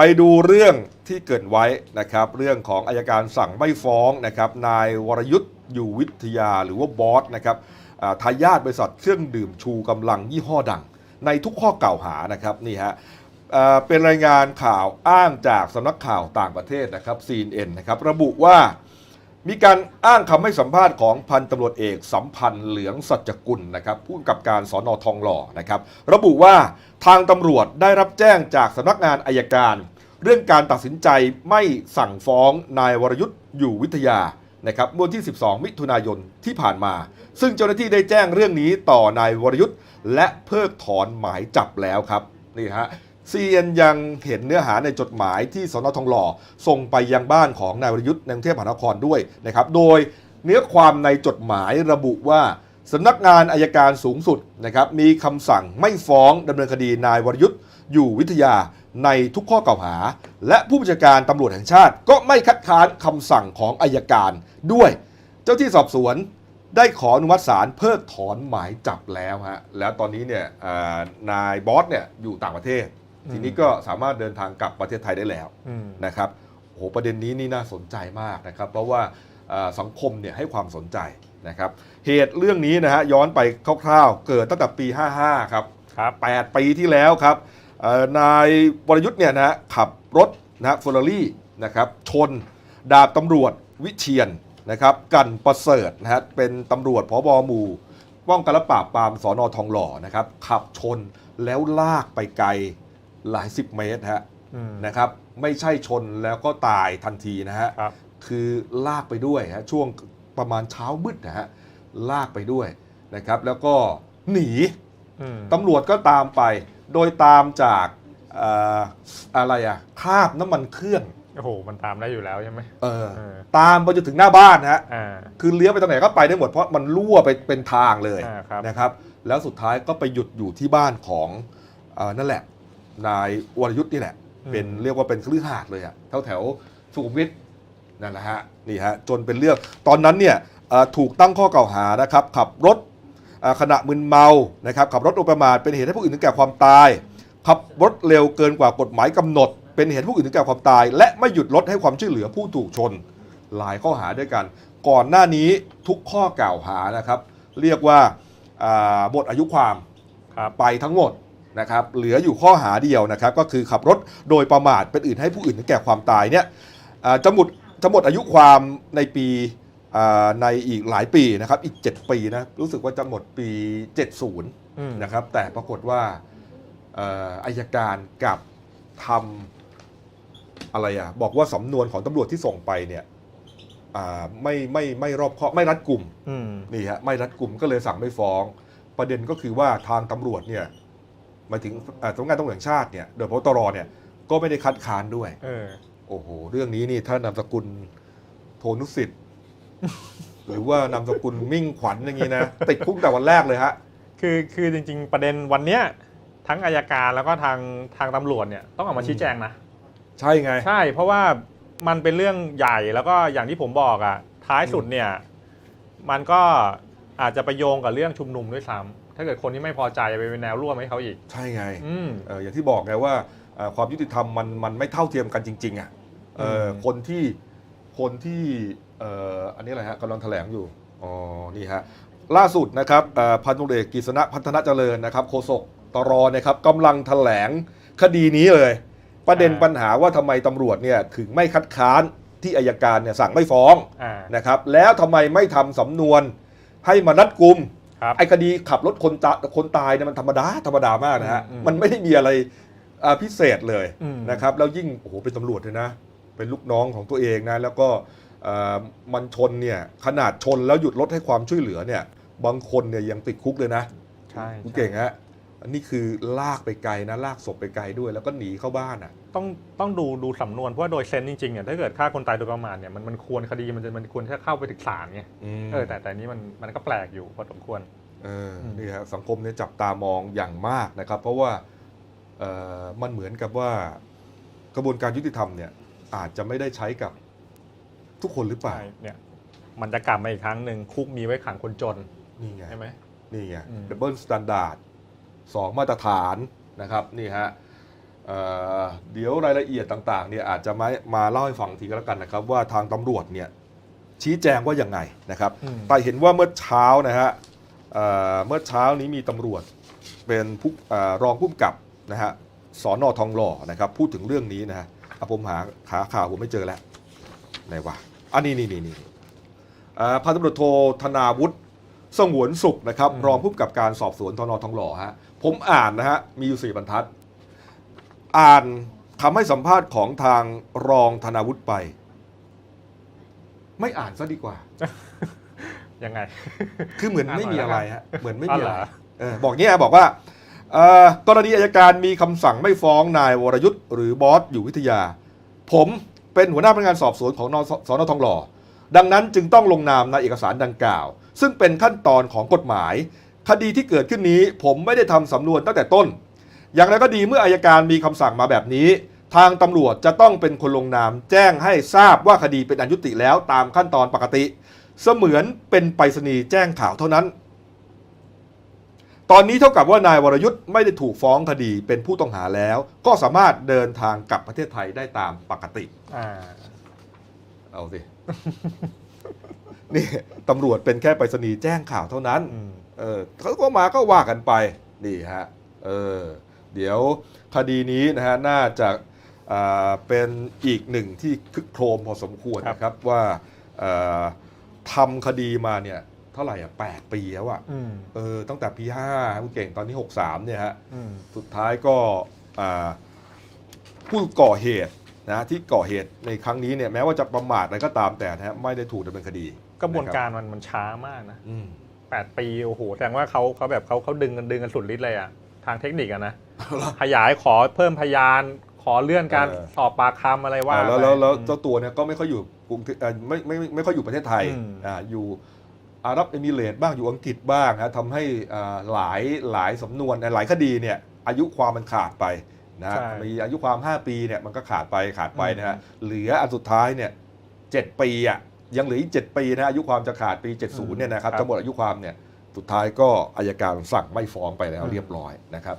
ไปดูเรื่องที่เกิดไว้นะครับ เรื่องของอายการสั่งไม่ฟ้องนะครับนายวรยุทธ์อยู่วิทยาหรือว่าบอสนะครับทายาทบริษัทเครื่องดื่มชูกำลังยี่ห้อดัง ในทุกข้อกล่าวหานะครับนี่ฮะเอ่อเป็นรายงานข่าวอ้างจากสำนักข่าวต่างประเทศนะครับ CNN นะครับระบุว่ามีการอ้างคำให้สัมภาษณ์ของพันตำรวจเอกสัมพันธ์เหลืองสัจกุลนะครับผู้กำกับการสอนอทองหล่อนะครับ ระบุว่าทางตำรวจได้รับแจ้งจากสำนักงานอายการ เรื่องการตัดสินใจไม่สั่งฟ้องนายวรยุทธ์อยู่วิทยานะครับเมื่อวันที่ 12 มิถุนายนที่ผ่านมา ซึ่งเจ้าหน้าที่ได้แจ้งเรื่องนี้ต่อนายวรยุทธ์และเพิกถอนหมายจับแล้วครับนี่ฮะซีเอ็นยังเห็นเนื้อหาในจดหมายที่สนทองหล่อ ส่งไปยังบ้านของนายวรยุทธ์ในกรุงเทพมหานครด้วยนะครับโดยเนื้อความในจดหมายระบุว่าสำนักงานอายการสูงสุดนะครับมีคำสั่งไม่ฟ้องดำเนินคดีนายวรยุทธ์ อยู่วิทยาในทุกข้อกล่าวหา และผู้บัญชาการตำรวจแห่งชาติ ก็ไม่คัดค้านคำสั่งของอายการ ด้วยเจ้าที่สอบสวนได้ขออนุมัติศาลเพิกถอนหมายจับแล้วฮะแล้วตอนนี้เนี่ยอ่านายบอสเนี่ยอยู่ต่างประเทศอืมทีนี้ก็สามารถเดินทางกลับประเทศไทยได้แล้วอืมนะครับโอ้โหประเด็นนี้นี่น่าสนใจมากนะครับ เพราะว่าเอ่อสังคมเนี่ยให้ความสนใจนะครับเหตุเรื่องนี้นะฮะย้อนไปคร่าวๆ เกิดตั้งแต่ปี 55 ครับครับ8ปีที่แล้วครับเอ่อ นายวรยุทธ์เนี่ยนะฮะขับรถนะเฟอร์รารี่นะครับชนดาบตำรวจวิเชียนนะครับกันประเสริฐนะฮะเป็นตำรวจพบหมู่ป้องกันและปราบปรามสอนอทองหล่อนะครับขับชนแล้วลากไปไกลหลายสิบเมตรฮะอืมนะครับไม่ใช่ชนแล้วก็ตายทันทีนะฮะครับคือลากไปด้วยฮะช่วงประมาณเช้ามืดนะฮะลากไปด้วยนะครับแล้วก็หนีอืม ตำรวจก็ตามไป โดยตามจากเอ่ออะไรอะคราบน้ำมันเครื่องโอ้โห มันตามได้อยู่แล้วใช่ไหมเออเออตามไปจนถึงหน้าบ้านนะฮะอ่าคือเลี้ยวไปตรงไหนก็ไปได้หมดเพราะมันรั่วไปเป็นทางเลยอ่าครับนะครับ แล้วสุดท้ายก็ไปหยุดอยู่ที่บ้านของเออนั่นแหละ นายวรยุทธ์นี่แหละอืมเป็นเรียกว่าเป็นคฤหาสน์เลยอะแถวแถวๆสุขุมวิทนั่นแหละฮะ นี่ฮะ จนเป็นเรื่อง ตอนนั้นเนี่ยเอ่อถูกตั้งข้อกล่าวหานะครับ ขับรถเอ่อ ขณะมึนเมานะครับขับรถโดยประมาทเป็นเหตุให้ผู้อื่นถึงแก่ความตายขับรถเร็วเกินกว่ากฎหมายกำหนด เป็นเหตุให้ผู้อื่นถึงแก่ความตาย และไม่หยุดรถให้ความช่วยเหลือผู้ถูกชน หลายข้อหาด้วยกัน ก่อนหน้านี้ทุกข้อกล่าวหานะครับ เรียกว่าอ่าหมดอายุความครับไปทั้งหมดนะครับเหลืออยู่ข้อหาเดียวนะครับ ก็คือขับรถโดยประมาทเป็นอื่นให้ผู้อื่นถึงแก่ความตายเนี่ยอ่าจะหมดจะหมดอายุความในปีอ่า ในอีกหลายปีนะครับอีก 7 ปีนะรู้สึกว่าจะหมดปี 70อืมนะครับ แต่ปรากฏว่าเอ่ออายการกลับทำอะไรอะบอกว่าสำนวนของตำรวจที่ส่งไปเนี่ยอ่าไม่ไม่ไม่รอบคอบไม่รัดกลุ่มอืมนี่ฮะไม่รัดกลุ่มก็เลยสั่งไม่ฟ้อง ประเด็นก็คือว่าทางตำรวจเนี่ยหมายถึงเอ่อสำนักงานตำรวจแห่งชาติเนี่ยโดยพบตรเนี่ยก็ไม่ได้คัดค้านด้วยเออโอ้โหเรื่องนี้นี่ถ้านามสกุลโทนุสิทธิ์ หรือว่านามสกุลมิ่งขวัญอย่างนี้นะ ติดคุกแต่วันแรกเลยฮะ คือคือจริง ๆ ประเด็นวันเนี้ยทั้งอายการแล้วก็ทางทางตำรวจเนี่ยต้องออกมาชี้แจงนะ ใช่ไง ใช่ เพราะว่ามันเป็นเรื่องใหญ่แล้วก็อย่างที่ผมบอกอะท้ายสุดเนี่ย มันก็อาจจะไปโยงกับเรื่องชุมนุมด้วยซ้ำถ้าเกิดคนที่ไม่พอใจไปเป็นแนวร่วมให้เขาอีก ใช่ไงอืมเอออย่างที่บอกไงว่าเอ่อความยุติธรรมมันมันไม่เท่าเทียมกันจริง ๆอะเอออมคนที่คนที่ เอ่ออันนี้อะไรฮะกำลังแถลงอยู่ อ๋อ นี่ฮะ ล่าสุดนะครับเอ่อพันตุเอกกฤษณะพัฒนาเจริญนะครับโฆษกตรนะครับกำลังแถลงคดีนี้เลย ประเด็นปัญหาว่าทำไมตำรวจเนี่ยถึงไม่คัดค้านที่อายการเนี่ยสั่งไม่ฟ้องอ่า นะครับแล้วทำไมไม่ทำสำนวนให้มารัดกุมครับไอ้คดีขับรถคนตาคนตายเนี่ยมันธรรมดาธรรมดามากนะฮะอืมอืมมันไม่ได้มีอะไรอ่าพิเศษเลยอืม นะครับแล้วยิ่งโอ้โหเป็นตำรวจเลยนะ เป็นลูกน้องของตัวเองนะ แล้วก็เอ่อ มันชนเนี่ยขนาดชนแล้วหยุดรถให้ความช่วยเหลือเนี่ยบางคนเนี่ยยังติดคุกเลยนะใช่คุณเก่งฮะอันนี้คือลากไปไกลนะลากศพไปไกลด้วย แล้วก็หนีเข้าบ้านอะต้องต้องดูดูสำนวนเพราะว่าโดยเซนส์จริงๆเนี่ยถ้าเกิดฆ่าคนตายโดยประมาทเนี่ยมันมันควรคดีมันจะมันควรที่จะเข้าไปถึงศาลไงมเออแต่แต่นี้มันมันก็แปลกอยู่พอสมควรเอออืมนี่ฮะสังคมเนี่ยจับตามองอย่างมากนะครับ เพราะว่าเอ่อมันเหมือนกับว่ากระบวนการยุติธรรมเนี่ยอาจจะไม่ได้ใช้กับ ทุกคนหรือเปล่า ใช่เนี่ยมันจะกลับมาอีกครั้งหนึ่งคุกมีไว้ขังคนจนนี่ไง ใช่ไหม นี่ไงอืม ดับเบิลสแตนดาร์ดสองมาตรฐานนะครับนี่ฮะเอ่อเดี๋ยวรายละเอียดต่างๆเนี่ยอาจจะมามาเล่าให้ฟังทีก็แล้วกันนะครับ ว่าทางตำรวจเนี่ยชี้แจงว่ายังไงนะครับ อืม แต่เห็นว่าเมื่อเช้านะฮะเอ่อเมื่อเช้านี้มีตำรวจเป็นผู้เอ่อรองผู้กำกับนะฮะสอนอทองหล่อนะครับพูดถึงเรื่องนี้นะฮะอะผมหาขาข่าวผมไม่เจอแล้ว ไหนวะอันนี้นี่นี่นี่เอ่อพันตำรวจโทธนาวุฒิสงวนสุขนะครับอืมรองผู้กำกับการสอบสวนทนทองหล่อฮะผมอ่านนะฮะมีอยู่สี่บรรทัด อ่านคำให้สัมภาษณ์ของทางรองธนาวุฒิไป ไม่อ่านซะดีกว่า ยังไง คือเหมือนไม่มีอะไรฮะเหมือนไม่มีอะไรอ๋อเหรอเออบอกเงี้ยบอกว่าเอ่อกรณีอายการมีคำสั่งไม่ฟ้องนายวรยุทธ์หรือบอสอยู่วิทยา ผม เป็นหัวหน้าพนักงานสอบสวนของสนทองหล่อ ดังนั้นจึงต้องลงนามในเอกสารดังกล่าว ซึ่งเป็นขั้นตอนของกฎหมาย คดีที่เกิดขึ้นนี้ผมไม่ได้ทำสำนวนตั้งแต่ต้น อย่างไรก็ดีเมื่ออายการมีคำสั่งมาแบบนี้ ทางตำรวจจะต้องเป็นคนลงนาม แจ้งให้ทราบว่าคดีเป็นอันยุติแล้วตามขั้นตอนปกติ เสมือนเป็นไปรษณีย์แจ้งข่าวเท่านั้น ตอนนี้เท่ากับว่านายวรยุทธ์ไม่ได้ถูกฟ้องคดีเป็นผู้ต้องหาแล้ว ก็สามารถเดินทางกลับประเทศไทยได้ตามปกติ อ่า เอาสิ นี่ตำรวจเป็นแค่ไปรษณีย์แจ้งข่าวเท่านั้น อืม เออเขาก็มาก็ว่ากันไป นี่ฮะ เออ เดี๋ยวคดีนี้นะฮะ น่าจะอ่าเป็นอีกหนึ่งที่คึกโครมพอสมควรนะครับว่าเอ่อทำคดีมาเนี่ยเท่าไหร่อะแปดปีแล้วอะอืมเออตั้งแต่ปี5คุณเก่งตอนนี้63เนี่ยฮะอืมสุดท้ายก็อ่าผู้ก่อเหตุนะที่ก่อเหตุในครั้งนี้เนี่ยแม้ว่าจะประมาทอะไรก็ตามแต่นะฮะไม่ได้ถูกดำเนินคดี กระบวนการมันมันช้ามากนะอืมแปดปีโอ้โหแสดงว่าเขาเขาแบบเขาเขาดึงกันดึงกันสุดฤทธิ์เลยอะทางเทคนิคอะนะขยายขอเพิ่มพยานขอเลื่อนการเออสอบปากคำอะไรว่าอ่าแล้วแล้วแล้วไปเจ้าตัวเนี่ยก็ไม่ค่อยอยู่กรุงเทพเอ่อไม่ไม่ไม่ไม่ค่อยอยู่ประเทศไทยอืมอ่าอยู่ อาหรับเอมิเรตส์บ้างอยู่อังกฤษบ้างนะทำให้อ่าหลายหลายสำนวนหลายคดีเนี่ยอายุความมันขาดไปนะฮะใช่มีอายุความ 5 ปีเนี่ยมันก็ขาดไปขาดไปนะฮะอืมเหลืออันสุดท้ายเนี่ยเจ็ดปีอะยังเหลืออีกเจ็ดปีนะอายุความจะขาดปี 70เนี่ยนะครับจะหมดอายุความเนี่ยสุดท้ายก็อายการสั่งไม่ฟ้องไปแล้วเรียบร้อยนะครับ